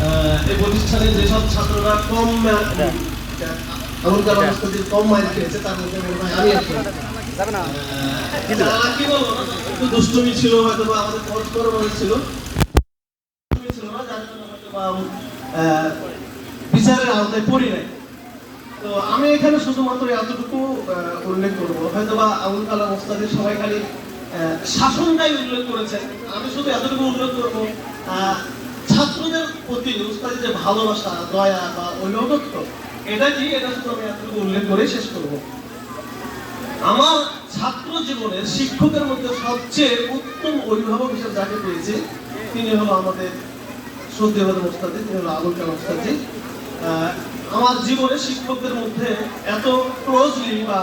এখানে। এই প্রতিষ্ঠানে যেসব ছাত্ররা কম মা- এমন কারও কম মাইল খেয়েছে তার মধ্যে মনে হয় আমি একজন। যাবে না। আহ, কি বলব? একটু দুষ্টুমি ছিল হয়তো বা আমাদের খরচ করে মনে ছিল। ছিল না যার জন্য হয়তো বা বিচারের আওতায় পড়ি নাই। তো আমি এখানে শুধুমাত্র এতটুকু উল্লেখ করব। হয়তো বা আবুল কালাম সবাই খালি শাসনটাই উল্লেখ করেছেন। আমি শুধু এতটুকু উল্লেখ করব ছাত্রদের প্রতি ওস্তাদি যে ভালোবাসা দয়া বা ঐনগত্য এটা কি? এটা শুধু আমি এতটুকু উল্লেখ করে শেষ করব। আমার ছাত্র জীবনের শিক্ষকের মধ্যে সবচেয়ে উত্তম অভিভাবক হিসেবে যাকে পেয়েছি তিনি হলো আমাদের শ্রদ্ধেয় মোস্তাদি তিনি হলো আবুল কালাম ওস্তাদি আহ, আমার জীবনে শিক্ষকদের মধ্যে এত ক্লোজলি বা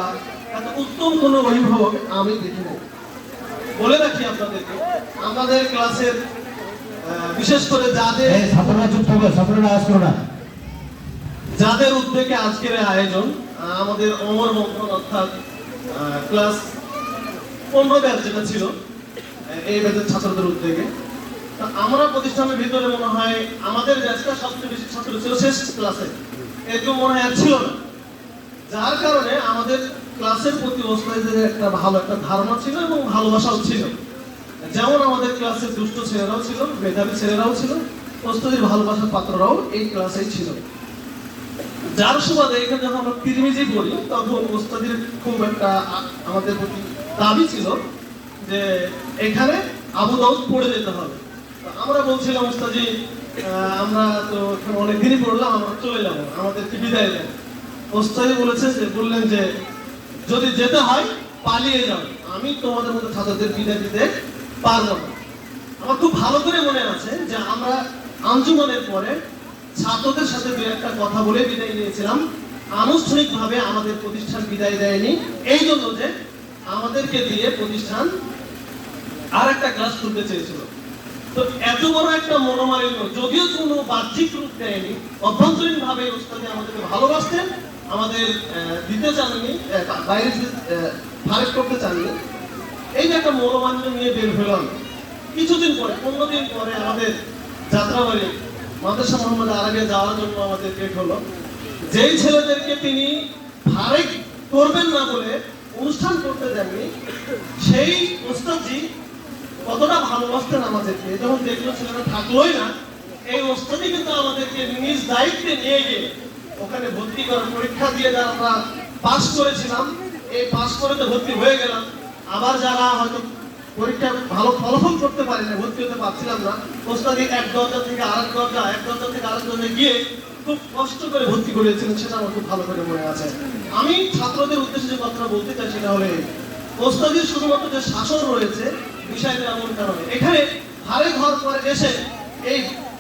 এত উত্তম কোনো অভিভাবক আমি দেখিনি বলে রাখি আপনাদেরকে আমাদের ক্লাসের বিশেষ করে যাদের ছাত্ররা চুপ থাকো ছাত্ররা আওয়াজ করো না। যাদের উদ্যোগে আজকের আয়োজন আমাদের অমর মন্থন অর্থাৎ ক্লাস পনেরো ব্যাচ যেটা ছিল এই ব্যাচের ছাত্রদের উদ্যোগে। তা আমরা প্রতিষ্ঠানের ভিতরে মনে হয় আমাদের ব্যাচটা সবচেয়ে বেশি ছাত্র ছিল শেষ ক্লাসে। এরকম মনে হয় আর ছিল না। যার কারণে আমাদের ক্লাসের প্রতি ওস্তাদের একটা ভালো একটা ধারণা ছিল এবং ভালোবাসাও ছিল। যেমন আমাদের ক্লাসের দুষ্ট ছেলেরাও ছিল মেধাবী ছেলেরাও ছিল ওস্তাদের ভালোবাসার পাত্ররাও এই ক্লাসেই ছিল। যার সুবাদে এখানে যখন আমরা তিরমিজি পড়ি তখন ওস্তাদের খুব একটা আমাদের প্রতি দাবি ছিল যে এখানে আবু দাউদ পড়ে যেতে হবে। আমরা বলছিলাম ওস্তাজি আহ, আমরা তো অনেক দিনই পড়লাম আমরা চলে যাব আমাদেরকে বিদায় দেন। ওস্তাদি বলেছে যে বললেন যে যদি যেতে হয়, পালিয়ে যাও আমি তোমাদের মধ্যে ছাত্রদের বিদায় দিতে পারব না। আমার খুব ভালো করে মনে আছে যে আমরা আঞ্জুমানের পরে ছাত্রদের সাথে দু একটা কথা বলে বিদায় নিয়েছিলাম। আনুষ্ঠানিকভাবে আমাদের প্রতিষ্ঠান বিদায় দেয়নি। এই জন্য যে আমাদেরকে দিয়ে প্রতিষ্ঠান আর একটা ক্লাস খুলতে চেয়েছিল। তো এত বড় একটা মনোমালিন্য, যদিও কোনো বাহ্যিক রূপ দেয়নি অভ্যন্তরীণ ভাবে আমাদেরকে ভালোবাসতেন আমাদের দিতে চাননি বাইরে ফারেক করতে চাননি, এই যে একটা মনোমালিন্য নিয়ে বের হলাম। কিছুদিন পরে, পনেরো দিন পরে আমাদের যাত্রাবাড়ি, মাদ্রাসা মোহাম্মদ আরবিয়া যাওয়ার জন্য আমাদের ডেট হলো। যেই ছেলেদেরকে তিনি ফারেক করবেন না বলে অনুষ্ঠান করতে দেননি, সেই ওস্তাদজি কতটা ভালোবাসতেন আমাদেরকে। যখন দেখল ছেলেরা থাকলোই না, এই ওস্তাদই কিন্তু আমাদেরকে নিজ দায়িত্বে নিয়ে গিয়ে ওখানে ভর্তি করার পরীক্ষা দিয়ে যারা আমরা পাস করেছিলাম, এই পাস করে তো ভর্তি হয়ে গেলাম। আবার যারা হয়তো পরীক্ষা ভালো ফলাফল করতে পারি না ভর্তি হতে পারছিলাম না, ওস্তাদি এক দরজা থেকে আরেক দরজা, এক দরজা থেকে আরেক দরজা গিয়ে খুব কষ্ট করে ভর্তি করিয়েছিলেন, সেটা আমার খুব ভালো করে মনে আছে। আমি ছাত্রদের উদ্দেশ্যে যে কথাটা বলতে চাই, সেটা হলো এই। শুধুমাত্র যে শাসন রয়েছে বিষয়টা এমন কারণে এখানে ঘরে ঘর করে এসে এই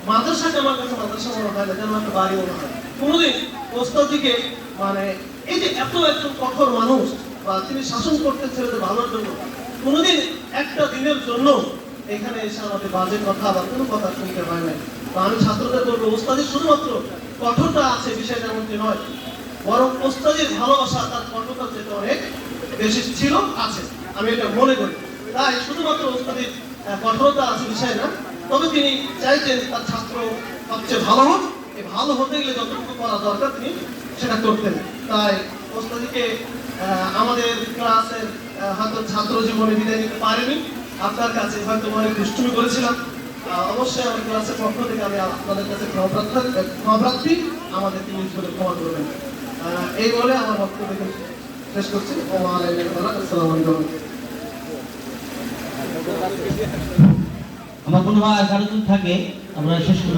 মাদ্রাসাকে আমার কাছে মাদ্রাসা মনে হয় না, যেন একটা বাড়ি মনে হয়। কোনোদিন ওস্তাদিকে মানে এই যে এত একজন কঠোর মানুষ, বা তিনি শাসন করতে ছেলেদের ভালোর জন্য, কোনোদিন একটা দিনের জন্য এখানে এসে আমাদের বাজে কথা বা কোনো কথা শুনতে হয় না তো আমি ছাত্রদের বলব ওস্তাদির শুধুমাত্র কঠোরতা আছে, বিষয়টা এমনটি নয়। বরং ওস্তাদির ভালোবাসা তার কঠোরতা যেতে অনেক বেশি ছিল, আছে। আমি এটা মনে করি। তাই শুধুমাত্র ওস্তাদির কঠোরতা আছে, বিষয় না। তবে তিনি চাইতেন তার ছাত্র সবচেয়ে ভালো হোক। ভালো হতে গেলে যতটুকু করা দরকার তিনি সেটা করতেন। তাই ওস্তাদিকে আমাদের ক্লাসের হয়তো ছাত্র জীবনে বিদায় নিতে পারেনি। আপনার কাছে হয়তো অনেক দুষ্টুমি করেছিলাম। অবশ্যই আমার ক্লাসের পক্ষ থেকে আমি আপনাদের কাছে ক্ষমা প্রার্থনা- ক্ষমা প্রার্থী করে ক্ষমা করবেন। এই বলে আমার বক্তব্য শেষ করছি। আমার কোনো আশারত থাকে, আমরা শেষ করে